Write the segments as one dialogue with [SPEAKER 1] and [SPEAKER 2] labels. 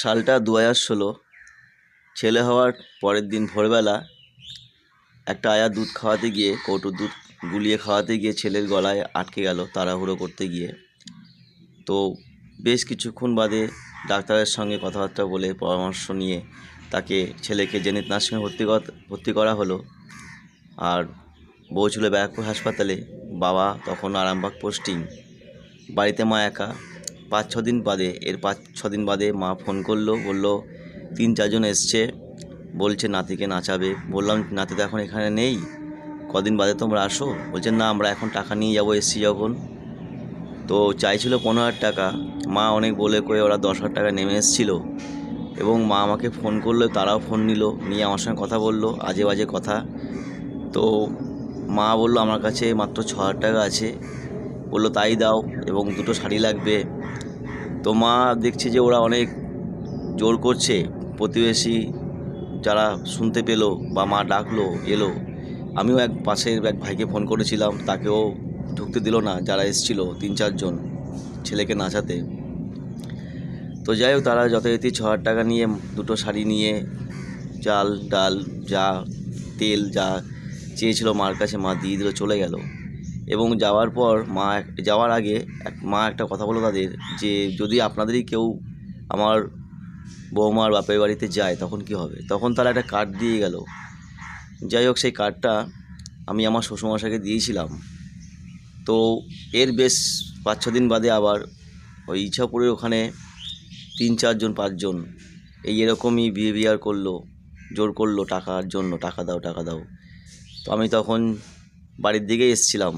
[SPEAKER 1] সালটা দু হাজার ষোলো। ছেলে হওয়ার পরের দিন ভোরবেলা একটা আয়া দুধ খাওয়াতে গিয়ে, কৌটো দুধ গুলিয়ে খাওয়াতে গিয়ে ছেলের গলায় আটকে গেল তাড়াহুড়ো করতে গিয়ে। তো বেশ কিছুক্ষণ বাদে ডাক্তারের সঙ্গে কথাবার্তা বলে পরামর্শ নিয়ে তাকে ছেলেকে জেনিত নার্সিংহোমে ভর্তি ভর্তি করা হলো। আর বউ ছিল ব্যারাকপুর হাসপাতালে, বাবা তখন আরামবাগ পোস্টিং, বাড়িতে মা একা। পাঁচ, ছ দিন বাদে, এর পাঁচ, ছ দিন বাদে মা ফোন করল, বলল, তিন চারজন এসছে। বলছে, নাতিকে নাচাবে। বললাম, নাতি তো এখন এখানে নেই। কদিন বাদে তোমরা আসো। বলছে, না, আমরা এখন টাকা নিয়ে যাব এসছি যখন। তো চাইছিল পনেরো হাজার টাকা। মা অনেক বলে কয়ে ওরা দশ হাজার টাকা নেমে এসেছিল। এবং মা আমাকে ফোন করল, তারাও ফোন নিল, নিয়ে আমার সঙ্গে কথা বলল, আজে বাজে কথা। তো মা বলল, আমার কাছে মাত্র ছ হাজার টাকা আছে। বলল, তাই দাও, এবং দুটো শাড়ি লাগবে। তো মা দেখছে যে ওরা অনেক জোর করছে। প্রতিবেশী যারা শুনতে পেল বা মা ডাকলো, এলো। আমিও এক পাশের এক ভাইকে ফোন করেছিলাম, তাকেও ঢুকতে দিল না, যারা এসছিল, তিন চারজন ছেলেকে নাচাতে। তো যাই হোক, তারা যথারীতি ছ হাজার টাকা নিয়ে দুটো শাড়ি নিয়ে চাল, ডাল, যা তেল যা চেয়েছিল মার কাছে, মা দিয়ে দিল, চলে গেল। এবং যাওয়ার পর মা যাওয়ার আগে এক, মা একটা কথা বলো তাদের যে যদি আপনাদেরই কেউ আমার বৌমার বাপের বাড়িতে যায়, তখন কি হবে? তখন তারা একটা কার্ড দিয়ে গেল। যাই হোক, সেই কার্ডটা আমি আমার শ্বশুরমশাইকে দিয়েছিলাম। তো এর বেশ পাঁচ, ছ দিন বাদে আবার ওই ইছাপুরের ওখানে তিন চারজন পাঁচজন এই এরকমই বিহেভিয়ার করল, জোর করল টাকার জন্য, টাকা দাও টাকা দাও। তো আমি তখন বাড়ির দিকে এসছিলাম।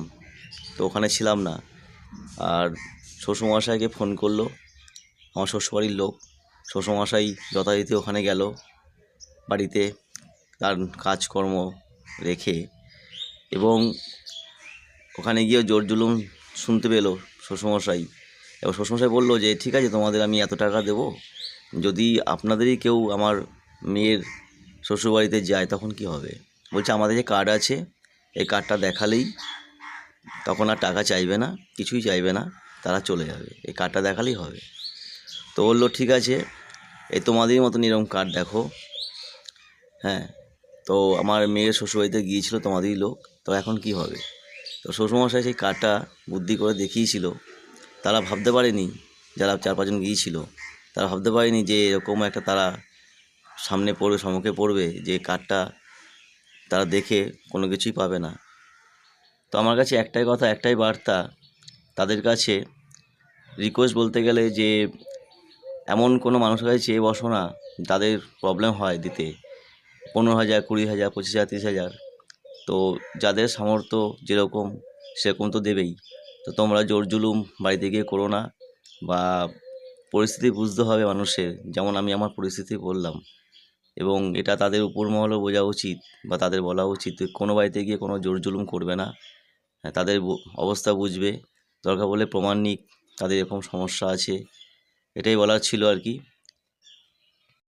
[SPEAKER 1] তো ওখানে ছিলাম না। আর শ্বশুরমশাইকে ফোন করল, আমার শ্বশুরবাড়ির লোক। শ্বশুরমশাই যথারীতি ওখানে গেল, বাড়িতে তার কাজকর্ম রেখে এবং ওখানে গিয়ে জোর জুলুম শুনতে পেল শ্বশুরমশাই। এবার শ্বশুরমশাই বলল যে, ঠিক আছে, তোমাদের আমি এত টাকা দেবো। যদি আপনাদেরই কেউ আমার মেয়ের শ্বশুরবাড়িতে যায়, তখন কি হবে? বলছে, আমাদের যে কার্ড আছে, এই কার্ডটা দেখালেই তখন আর টাকা চাইবে না, কিছুই চাইবে না, তারা চলে যাবে। এই কার্ডটা দেখালেই হবে। তো বলল, ঠিক আছে, এই তোমাদেরই মতন এরকম কার্ড দেখো। হ্যাঁ তো আমার মেয়ের শ্বশুরবাড়িতে গিয়েছিল, তোমাদেরই লোক। তো এখন কি হবে? তো শ্বশুরমশাই সেই কার্ডটা বুদ্ধি করে দেখিয়েছিল। তারা ভাবতে পারেনি, যারা চার পাঁচজন গিয়েছিল, তারা ভাবতে পারেনি যে এরকম একটা তারা সামনে পড়বে, সম্মুখে পড়বে, যে কার্ডটা তারা দেখে কোনো কিছুই পাবে না। তো আমার কাছে একটাই কথা, একটাই বার্তা। তাদের কাছে রিকোয়েস্ট বলতে গেলে যে, এমন কোনো মানুষের কাছে চেয়ে বসো না যাদের প্রবলেম হয় দিতে। পনেরো হাজার, কুড়ি হাজার, পঁচিশ হাজার, তিরিশ হাজার। তো যাদের সামর্থ্য যেরকম, সেরকম তো দেবেই। তো তোমরা জোর জুলুম বাড়িতে গিয়ে করো না বা পরিস্থিতি বুঝতে হবে মানুষের, যেমন আমি আমার পরিস্থিতি বললাম। এবং এটা তাদের উপর মহলও বোঝা উচিত বা তাদের বলা উচিত কোনো বাড়িতে গিয়ে কোনো জোর জুলুম করবে না। তাদের বু- অবস্থা বুঝবে। দরকার বলে প্রমাণ নিক, তাদের এরকম সমস্যা আছে। এটাই বলার ছিল আর কি।